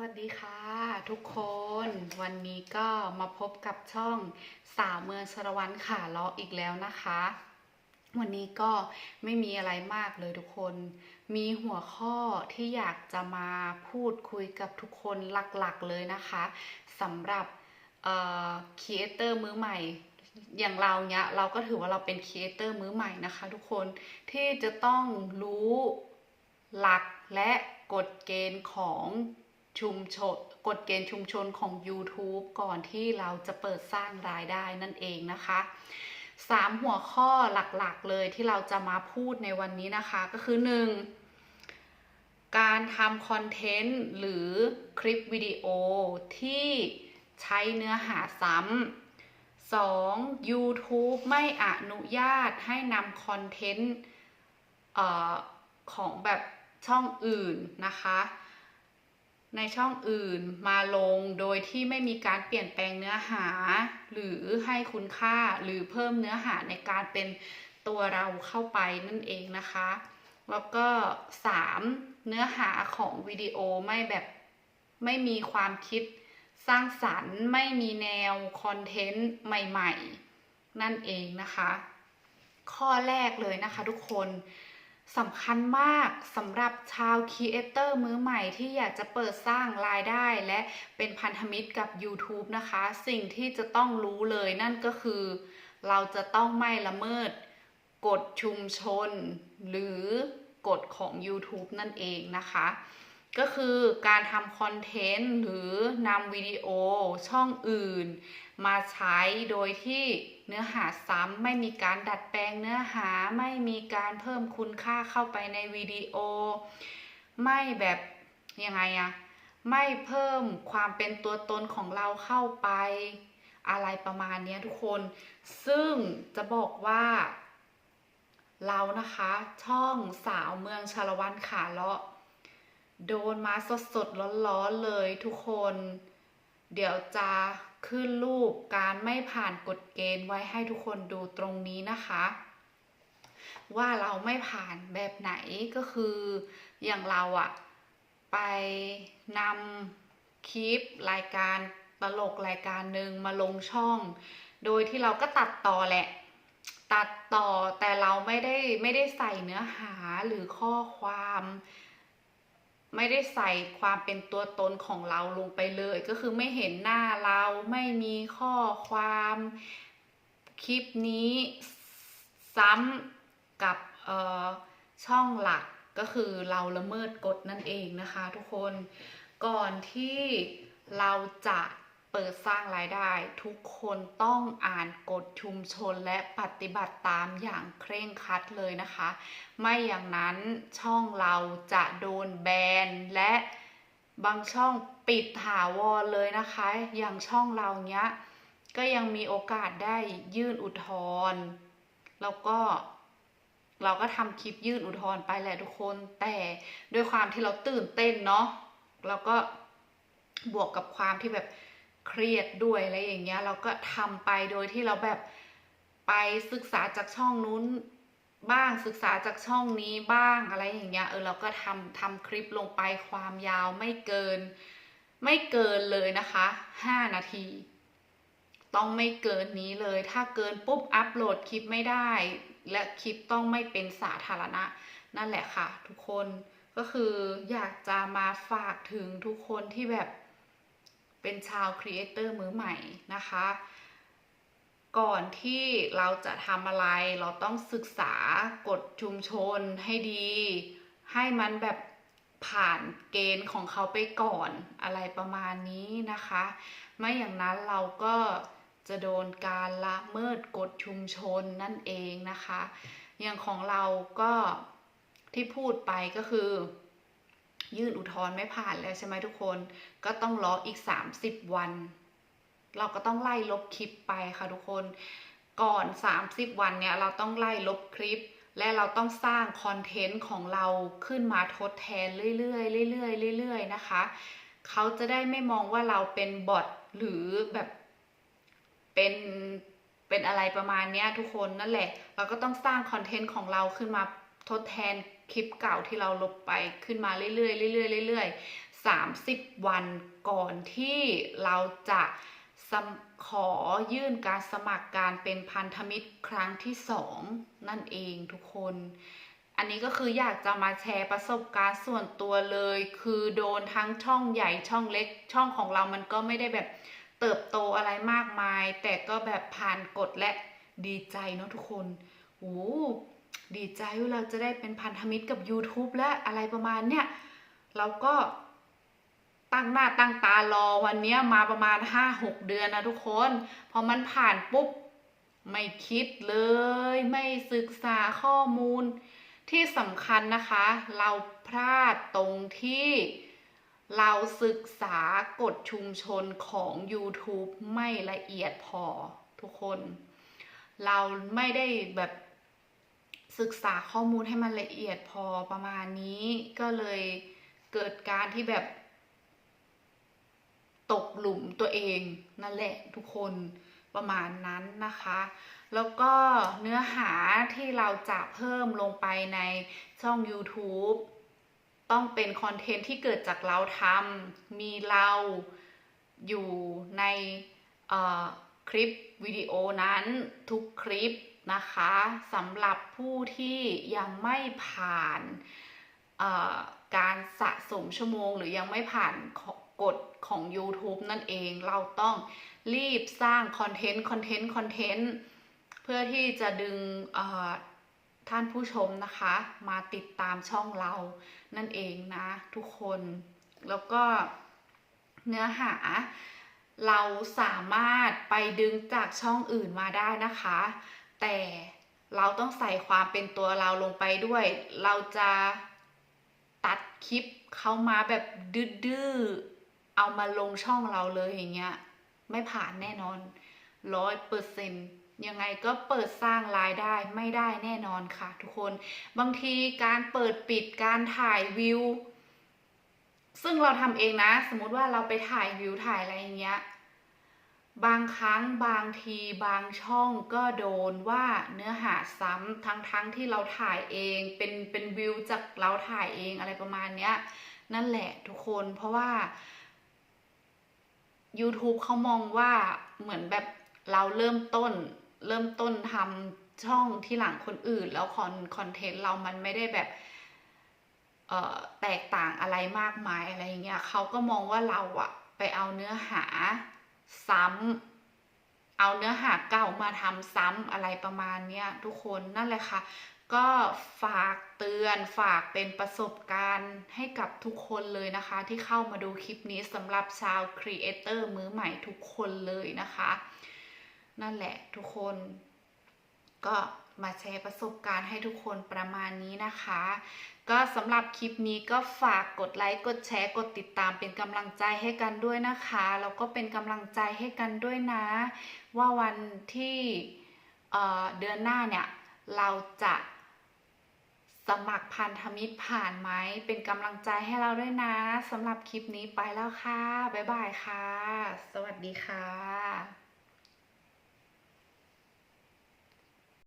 วัสดีค่ะ ทุกคนวันนี้ก็มาพบกับช่องสาวเมืองชรวันขาเลาะอีกแล้วนะคะ วันนี้ก็ไม่มีอะไรมากเลยทุกคน มีหัวข้อที่อยากจะมาพูดคุยกับทุกคนหลักๆเลยนะคะสำหรับเอ่อครีเอเตอร์มือใหม่อย่างเราเนี้ยเราก็ถือว่าเราเป็นครีเอเตอร์มือใหม่นะคะ ทุกคนที่จะต้องรู้หลักและกฎเกณฑ์ของ ชุมชนกฎเกณฑ์ชุมชนของ YouTube ก่อนที่เราจะเปิดสร้างรายได้นั่นเองนะคะสามหัวข้อหลักๆเลยที่เราจะมาพูดในวันนี้นะคะก็คือ 1. การทำคอนเทนต์หรือคลิปวิดีโอที่ใช้เนื้อหาซ้ำ 2. YouTube ไม่อนุญาตให้นำคอนเทนต์ของแบบช่องอื่นนะคะ ในช่องอื่นมาลงโดยที่ไม่มีการเปลี่ยนแปลงเนื้อหา หรือให้คุณค่าหรือเพิ่มเนื้อหาในการเป็นตัวเราเข้าไปนั่นเองนะคะ แล้วก็ 3. เนื้อหาของวิดีโอไม่แบบไม่มีความคิดสร้างสรรค์ไม่มีแนวคอนเทนต์ใหม่ ๆ นั่นเองนะคะ ข้อแรกเลยนะคะทุกคน สำคัญมากสำหรับชาวครีเอเตอร์มือใหม่ที่อยากจะเปิดสร้างรายได้และเป็นพันธมิตรกับ YouTube นะคะ สิ่งที่จะต้องรู้เลยนั่นก็คือ เราจะต้องไม่ละเมิดกฎชุมชน หรือกฎของ YouTube นั่นเองนะคะ ก็คือการทำคอนเทนต์หรือนำวิดีโอช่องอื่น มาใช้โดยที่ เนื้อหาซ้ำไม่มีการดัดแปลงเนื้อหาไม่มีการเพิ่มคุณค่าเข้าไปในวิดีโอ ไม่แบบยังไงอะไม่เพิ่มความเป็นตัวตนของเราเข้าไป อะไรประมาณนี้ทุกคน ซึ่งจะบอกว่า เรานะคะ ช่องสาวเมืองชาละวันขาเลาะ โดนมาสดสดร้อนร้อนๆเลยทุกคน เดี๋ยวจะ ขึ้นรูปการไม่ผ่านกฎเกณฑ์ไว้ให้ทุกคนดูตรงนี้นะคะ ว่าเราไม่ผ่านแบบไหนก็คืออย่างเราอะไปนำคลิปรายการตลกรายการหนึ่งมาลงช่อง โดยที่เราก็ตัดต่อแหละ ตัดต่อแต่เราไม่ได้ไม่ได้ใส่เนื้อหาหรือข้อความ ไม่ได้ใส่ความเป็นตัวตนของเราลงไปเลย ก็คือไม่เห็นหน้าเราไม่มีข้อความคลิปนี้ซ้ำกับช่องหลักก็คือเราละเมิดกฎนั่นเองนะคะ ทุกคนก่อนที่เราจะ เปิดสร้างรายได้ ทุกคนต้องอ่านกฎชุมชนและปฏิบัติตามอย่างเคร่งครัดเลยนะคะ ไม่อย่างนั้นช่องเราจะโดนแบนและบางช่องปิดถาวรเลยนะคะ อย่างช่องเราเนี้ย ก็ยังมีโอกาสได้ยื่นอุทธรณ์แล้วก็เราก็ทำคลิปยื่นอุทธรณ์ไปแหละทุกคน แต่ด้วยความที่เราตื่นเต้นเนาะแล้วก็บวกกับความที่แบบ เครียดด้วยอะไรอย่างเงี้ย เราก็ทำไปโดยที่เราแบบไปศึกษาจากช่องนู้นบ้างศึกษาจากช่องนี้บ้างอะไรอย่างเงี้ยเออเราก็ทำทำคลิปลงไปความยาวไม่เกิน ไม่เกินเลยนะคะห้านาที ต้องไม่เกินนี้เลย ถ้าเกินปุ๊บอัปโหลดคลิปไม่ได้ และคลิปต้องไม่เป็นสาธารณะ นั่นแหละค่ะ ทุกคนก็คืออยากจะมาฝากถึงทุกคนที่แบบ เป็นชาวครีเอเตอร์มือใหม่นะคะ ก่อนที่เราจะทำอะไรเราต้องศึกษากฎชุมชนให้ดี ให้มันแบบผ่านเกณฑ์ของเขาไปก่อนอะไรประมาณนี้นะคะ ไม่อย่างนั้นเราก็จะโดนการละเมิดกฎชุมชนนั่นเองนะคะ อย่างของเราก็ที่พูดไปก็คือ ยื่นอุทธรณ์ไม่ผ่านแล้วใช่ไหมทุกคน ก็ต้องรออีก 30 วัน เราก็ต้องไล่ลบคลิปไปค่ะทุกคน ก่อน 30 วันเนี่ยเราต้องไล่ลบคลิป และเราต้องสร้างคอนเทนต์ของเราขึ้นมาทดแทนเรื่อยๆเรื่อยๆเรื่อยๆนะคะ เขาจะได้ไม่มองว่าเราเป็นบอทหรือแบบเป็นเป็นอะไรประมาณนี้ทุกคนนั่นแหละ เราก็ต้องสร้างคอนเทนต์ของเราขึ้นมา ทดแทนคลิปเก่าที่เราลบไปขึ้นมาเรื่อยๆเรื่อยๆเรื่อยๆ30 วันก่อนที่เราจะขอยื่นการสมัครการเป็นพันธมิตรครั้งที่สองนั่นเองทุกคน อันนี้ก็คืออยากจะมาแชร์ประสบการณ์ส่วนตัวเลย คือโดนทั้งช่องใหญ่ช่องเล็ก ช่องของเรามันก็ไม่ได้แบบเติบโตอะไรมากมาย แต่ก็แบบผ่านกฎและดีใจเนาะทุกคนโอ้ ดีใจว่าเราจะได้เป็นพันธมิตรกับ YouTube และอะไรประมาณเนี้ยเราก็ตั้งหน้าตั้งตารอวันเนี้ยมาประมาณห้าหกเดือนนะทุกคน พอมันผ่านปุ๊บ ไม่คิดเลย ไม่ศึกษาข้อมูล ที่สำคัญนะคะ เราพลาดตรงที่เราศึกษากฎชุมชนของ YouTube ไม่ละเอียดพอทุกคน เราไม่ได้แบบ ศึกษาข้อมูลให้มันละเอียดพอประมาณนี้ก็เลยเกิดการที่แบบ ตกหลุมตัวเองนั่นแหละทุกคนประมาณนั้นนะคะ แล้วก็เนื้อหาที่เราจะเพิ่มลงไปในช่อง YouTube ต้องเป็นคอนเทนต์ที่เกิดจากเราทำมีเราอยู่ในคลิปวิดีโอนั้นทุกคลิป นะคะสำหรับผู้ที่ยังไม่ผ่านการสะสมชั่วโมง หรือยังไม่ผ่านกฎของ YouTube นั่นเองเราต้องรีบสร้างคอนเทนต์คอนเทนต์คอนเทนต์เพื่อที่จะดึงท่านผู้ชมนะคะ มาติดตามช่องเรานั่นเองนะ ทุกคนแล้วก็เนื้อหาเราสามารถไปดึงจากช่องอื่นมาได้นะคะ แต่เราต้องใส่ความเป็นตัวเราลงไปด้วย เราจะตัดคลิปเขามาแบบดื้อๆ เอามาลงช่องเราเลยอย่างเงี้ย ไม่ผ่านแน่นอนร้อยเปอร์เซ็นต์ยังไงก็เปิดสร้างรายได้ไม่ได้แน่นอนค่ะทุกคน บางทีการเปิดปิดการถ่ายวิว ซึ่งเราทำเองนะ สมมติว่าเราไปถ่ายวิวถ่ายอะไรอย่างเงี้ย บางครั้งบางทีบางช่องก็โดนว่าเนื้อหาซ้ำทั้งๆทที่เราถ่ายเองเป็นเป็นวิวจากเราถ่ายเองอะไรประมาณเนี้ย นั่นแหละทุกคนเพราะว่า YouTube เขามองว่าเหมือนแบบเราเริ่มต้น เริ่มต้นทำช่องที่หลังคนอื่น แล้วคอนคอนเทนต์เรามันไม่ได้แบบเอ่อแตกต่างอะไรมากมายอะไรเงี้ยเขาก็มองว่าเราอะไปเอาเนื้อหา ซ้ำเอาเนื้อหาเก่ามาทำซ้ำอะไรประมาณนี้ทุกคนนั่นแหละค่ะ ก็ฝากเตือนฝากเป็นประสบการณ์ให้กับทุกคนเลยนะคะ ที่เข้ามาดูคลิปนี้สำหรับชาวครีเอเตอร์มือใหม่ทุกคนเลยนะคะ นั่นแหละทุกคน ก็มาแชร์ประสบการณ์ให้ทุกคนประมาณนี้นะคะ ก็สำหรับคลิปนี้ก็ฝากกดไลค์ กดแชร์ กดติดตามเป็นกำลังใจให้กันด้วยนะคะ แล้วก็เป็นกำลังใจให้กันด้วยนะ ว่าวันที่เเดือนหน้าเนี่ย เราจะสมัครพันธมิตรผ่านไหม เป็นกำลังใจให้เราด้วยนะสำหรับคลิปนี้ไปแล้วค่ะ บ๊ายบายค่ะ สวัสดีค่ะ